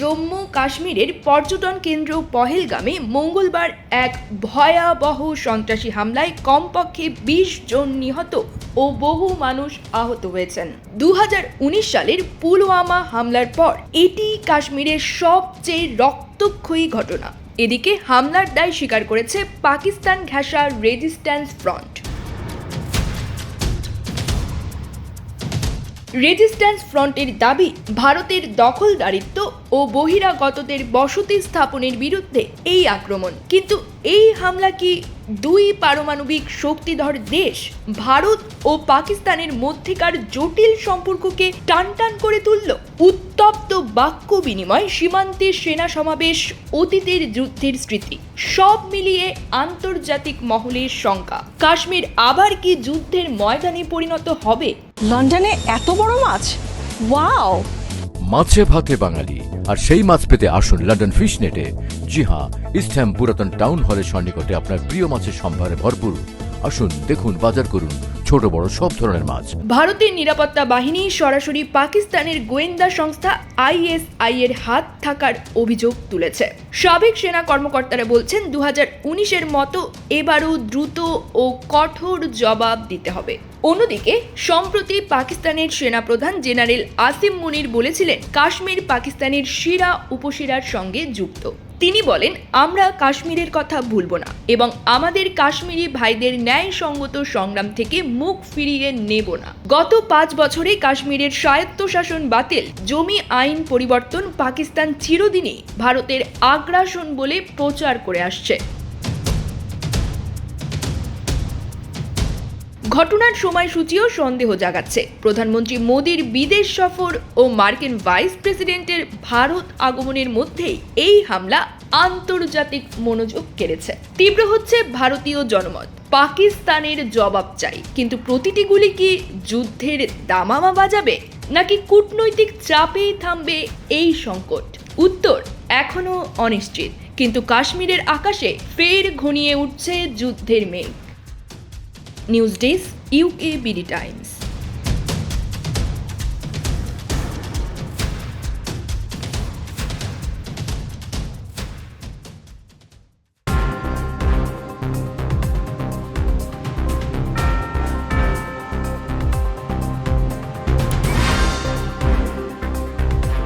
জম্মু কাশ্মীরের পর্যটন কেন্দ্র পহেলগামে মঙ্গলবার এক ভয়াবহ সন্ত্রাসী হামলায় কমপক্ষে বিশ জন নিহত ও বহু মানুষ আহত হয়েছেন। দু হাজার উনিশ সালের পুলওয়ামা হামলার পর এটি কাশ্মীরের সবচেয়ে রক্তক্ষয়ী ঘটনা। এদিকে হামলার দায় স্বীকার করেছে পাকিস্তান ঘেঁষা রেজিস্ট্যান্স ফ্রন্ট। রেজিস্ট্যান্স ফ্রন্টের দাবি, ভারতের দখলদারিত্ব ও বহিরাগতদের বসতি স্থাপনের বিরুদ্ধে এই আক্রমণ। কিন্তু এই হামলা কি দুই পারমাণবিক শক্তিধর দেশ ভারত ও পাকিস্তানের মধ্যেকার জটিল সম্পর্ককে টানটান করে তুলল। উত্তপ্ত বাক্য বিনিময় সীমান্তে সেনা সমাবেশ অতীতের যুদ্ধের স্মৃতি সব মিলিয়ে আন্তর্জাতিক মহলের শঙ্কা। কাশ্মীর আবার কি যুদ্ধের ময়দানে পরিণত হবে? লন্ডনে এত বড় মাছ? ওয়াও! মাছে ভাতে বাঙালি আর সেই মাছ পেতে আসুন লন্ডন ফিশ নেটে জি হ্যাঁ ইস্টহ্যাম পুরাতন টাউন হলের সন্নিকটে আপনার প্রিয় মাছের সম্ভারে ভরপুর। আসুন, দেখুন, বাজার করুন, ছোট, বড়, সব ধরনের মাছ। ভারতের নিরাপত্তা বাহিনী সরাসরি পাকিস্তানের গোয়েন্দা সংস্থা আইএসআই এর হাত থাকার অভিযোগ তুলেছে। সাবেক সেনা কর্মকর্তারা বলছেন দু উনিশের মতো এবারও দ্রুত ও কঠোর জবাব দিতে হবে। অন্যদিকে, সম্প্রতি পাকিস্তানের সেনাপ্রধান জেনারেল আসিম মুনির বলেছিলেন, কাশ্মীর পাকিস্তানের শিরা উপশিরার সঙ্গে যুক্ত। তিনি বলেন, আমরা কাশ্মীরের কথা ভুলব না এবং আমাদের কাশ্মীরি ভাইদের ন্যায়সঙ্গত সংগ্রাম থেকে মুখ ফিরিয়ে নেব না। গত পাঁচ বছরে কাশ্মীরের স্বায়ত্তশাসন বাতিল, জমি আইন পরিবর্তন পাকিস্তান চিরদিনই ভারতের আগ্রাসন বলে প্রচার করে আসছে। ঘটনার সময়সূচিও সন্দেহ জাগাচ্ছে। প্রধানমন্ত্রী মোদীর বিদেশ সফর ও মার্কিন ভাইস প্রেসিডেন্টের ভারত আগমনের মধ্যেই এই হামলা আন্তর্জাতিক মনোযোগ কেড়েছে। তীব্র হচ্ছে ভারতীয় জনমত। পাকিস্তানের জবাব চাই। কিন্তু প্রতিটি গুলি কি যুদ্ধের দামামা বাজাবে, নাকি কূটনৈতিক চাপেই থামবে এই সংকট? উত্তর এখনও অনিশ্চিত। কিন্তু কাশ্মীরের আকাশে ফের ঘনিয়ে উঠছে যুদ্ধের মেঘ। Newsdays, UK BD Times.